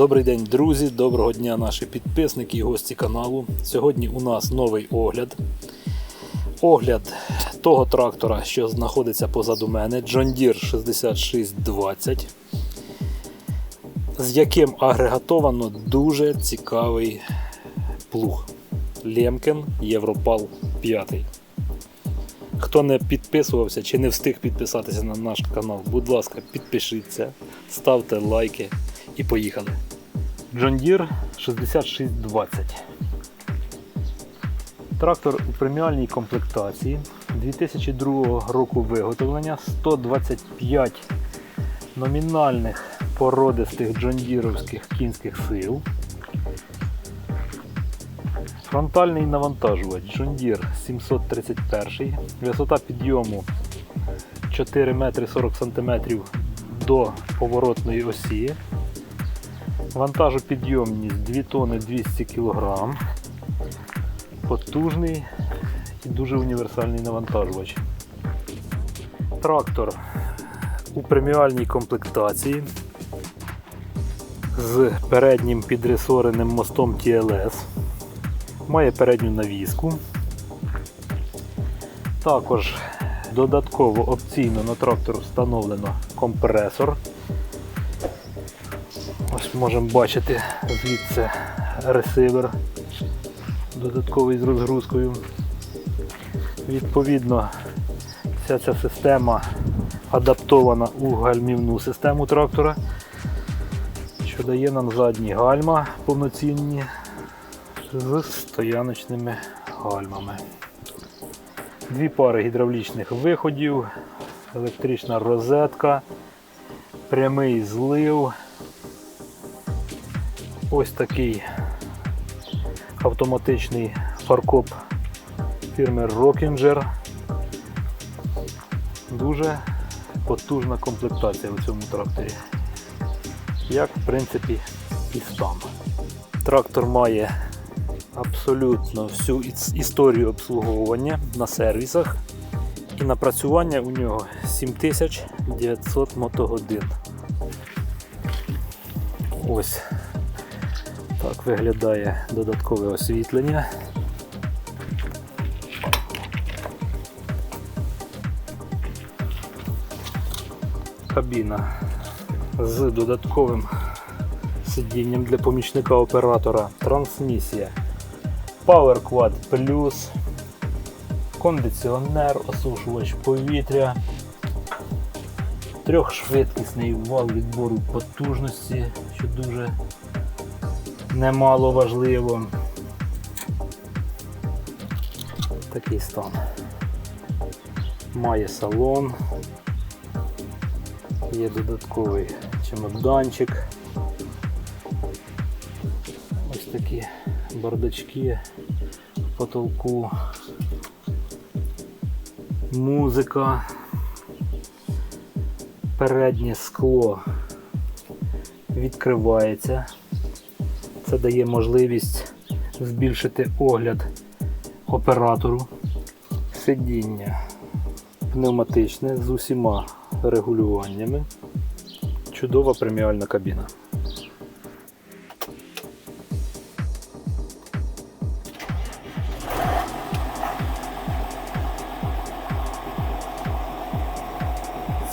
Добрий день, друзі! Доброго дня, наші підписники і гості каналу. Сьогодні у нас новий огляд. Огляд того трактора, що знаходиться позаду мене, John Deere 6620, з яким агрегатовано дуже цікавий плуг Лемкен Європал 5. Хто не підписувався чи не встиг підписатися на наш канал, будь ласка, підпишіться, ставте лайки і поїхали. John Deere 6620. Трактор у преміальній комплектації 2002 року виготовлення 125 номінальних породистих джондіровських кінських сил. Фронтальний навантажувач Deere 731, висота підйому 4 метри 40 см до поворотної осі. Вантажопідйомність 2 тонни 200 кг. Потужний і дуже універсальний навантажувач. Трактор у преміальній комплектації з переднім підресореним мостом TLS. Має передню навіску. Також додатково опційно на трактор встановлено компресор. Можемо бачити звідси ресивер додатковий з розгрузкою. Відповідно, вся ця система адаптована у гальмівну систему трактора, що дає нам задні гальма повноцінні з стояночними гальмами. Дві пари гідравлічних виходів, електрична розетка, прямий злив. Ось такий автоматичний фаркоп фірми Rockinger. Дуже потужна комплектація у цьому тракторі. Як в принципі і сам. Трактор має абсолютно всю історію обслуговування на сервісах. І напрацювання у нього 7900 мотогодин. Ось так виглядає додаткове освітлення. Кабіна з додатковим сидінням для помічника оператора, трансмісія, Power Quad Plus, кондиціонер, осушувач повітря, трьохшвидкісний вал відбору потужності, що дуже немало важливо. Такий стан. Має салон, є додатковий чемоданчик. Ось такі бардачки в потолку, музика, переднє скло відкривається. Це дає можливість збільшити огляд оператору. Сидіння пневматичне з усіма регулюваннями. Чудова преміальна кабіна.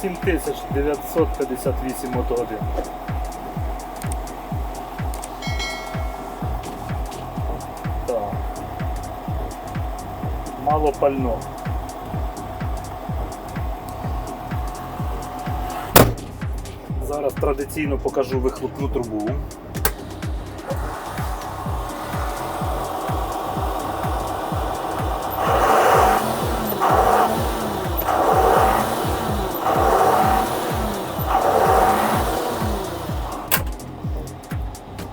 Сім тисяч дев'ятсот п'ятдесят вісім мотогодин. Мало пально. Зараз традиційно покажу вихлопну трубу.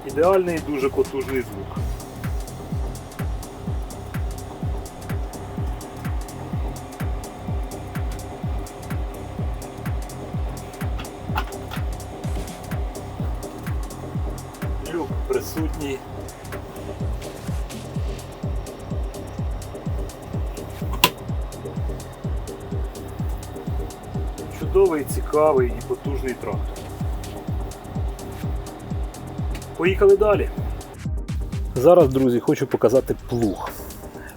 Ідеальний дуже потужний звук. Чудовий, цікавий і потужний трактор. Поїхали далі. Зараз, друзі, хочу показати плуг.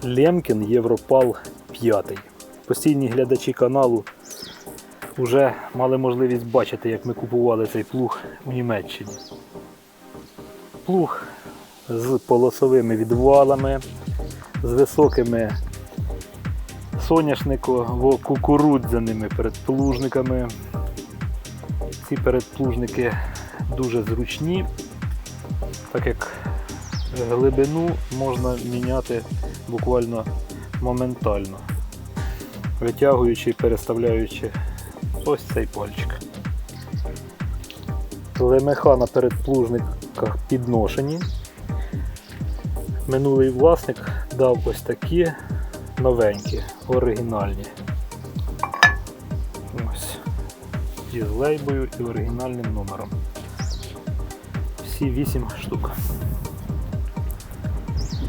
Лемкін Європал 5. Постійні глядачі каналу вже мали можливість бачити, як ми купували цей плуг у Німеччині. Плуг з полосовими відвалами, з високими соняшниково-кукурудзяними передплужниками. Ці передплужники дуже зручні, так як глибину можна міняти буквально моментально, витягуючи і переставляючи ось цей пальчик. Лемеха на передплужниках підношені. Минулий власник дав ось такі новенькі, оригінальні. Ось. Зі злейбою і оригінальним номером. Всі 8 штук.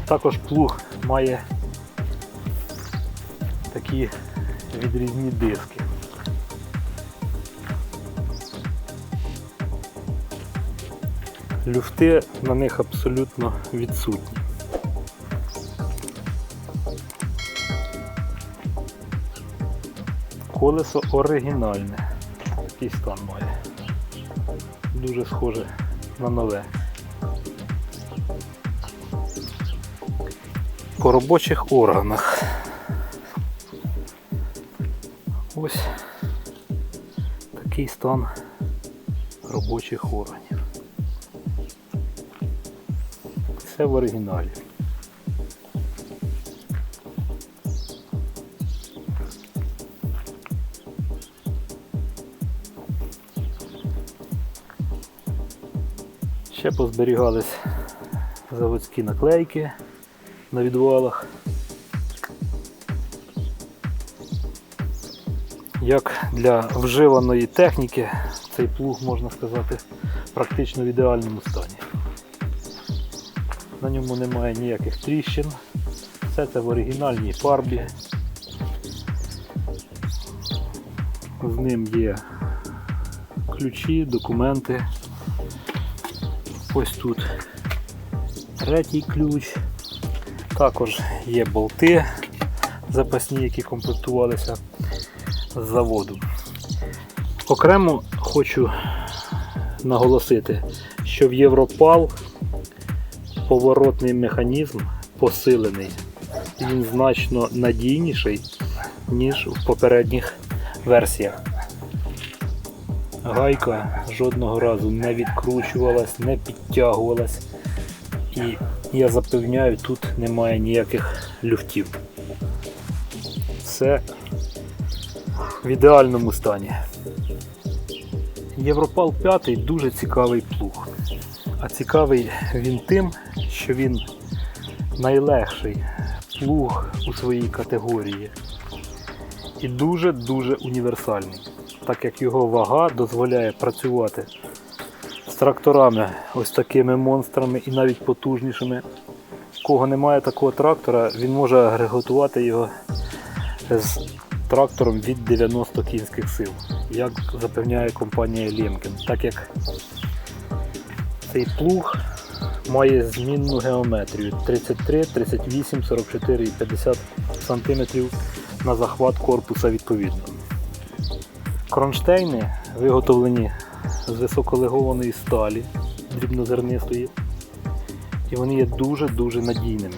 Також плуг має такі відрізні диски. Люфти на них абсолютно відсутні. Колесо оригінальне. Такий стан має. Дуже схоже на нове. По робочих органах. Ось такий стан робочих органів. Все в оригіналі. Ще позберігались заводські наклейки на відвалах. Як для вживаної техніки, цей плуг, можна сказати, практично в ідеальному стані. На ньому немає ніяких тріщин. Все це в оригінальній фарбі. З ним є ключі, документи. Ось тут третій ключ. Також є болти запасні, які комплектувалися з заводу. Окремо хочу наголосити, що в Європал поворотний механізм посилений. Він значно надійніший, ніж в попередніх версіях. Гайка жодного разу не відкручувалась, не підтягувалась. І я запевняю, тут немає ніяких люфтів. Все в ідеальному стані. Європал 5 дуже цікавий плуг. А цікавий він тим, що він найлегший плуг у своїй категорії. І дуже-дуже універсальний, так як його вага дозволяє працювати з тракторами, ось такими монстрами і навіть потужнішими. Кого немає такого трактора, він може агрегатувати його з трактором від 90 кінських сил, як запевняє компанія Лємкін. Так як цей плуг має змінну геометрію 33, 38, 44 і 50 см на захват корпуса відповідно. Кронштейни виготовлені з високолегованої сталі дрібнозернистої, і вони є дуже-дуже надійними.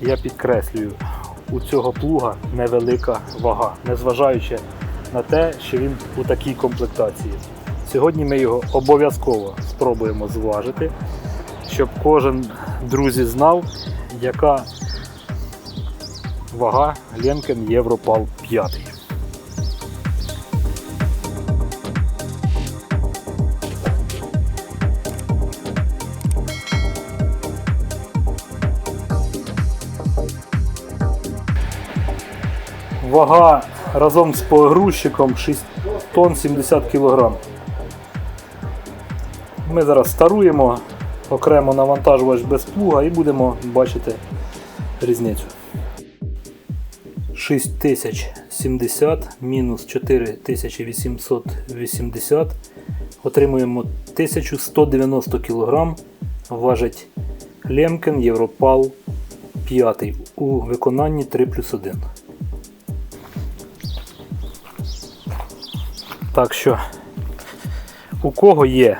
Я підкреслюю, у цього плуга невелика вага, незважаючи на те, що він у такій комплектації. Сьогодні ми його обов'язково спробуємо зважити, щоб кожен друзі знав, яка вага Ленкен Європал 5. Вага разом з погрузчиком 6 тонн 70 кг. Ми зараз старуємо окремо навантажувач без плуга і будемо бачити різницю. 6070 мінус 4880 отримуємо 1190 кг. Важить Лемкен Європал 5 у виконанні 3 плюс 1. Так що, у кого є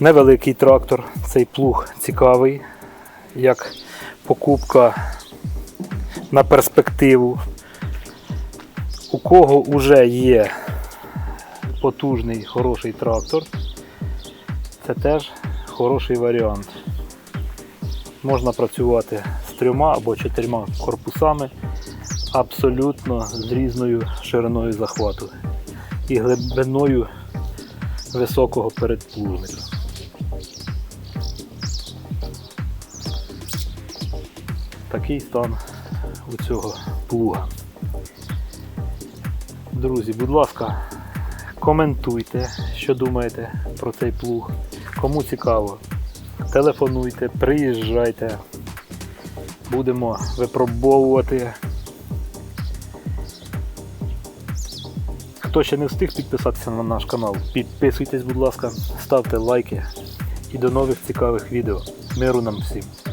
невеликий трактор, цей плуг цікавий, як покупка на перспективу. У кого вже є потужний хороший трактор, це теж хороший варіант. Можна працювати з трьома або чотирма корпусами абсолютно з різною шириною захвату і глибиною високого передплужника. Такий стан у цього плуга. Друзі, будь ласка, коментуйте, що думаєте про цей плуг. Кому цікаво, телефонуйте, приїжджайте. Будемо випробовувати. Хто ще не встиг підписатися на наш канал, підписуйтесь, будь ласка, ставте лайки і до нових цікавих відео. Миру нам всім!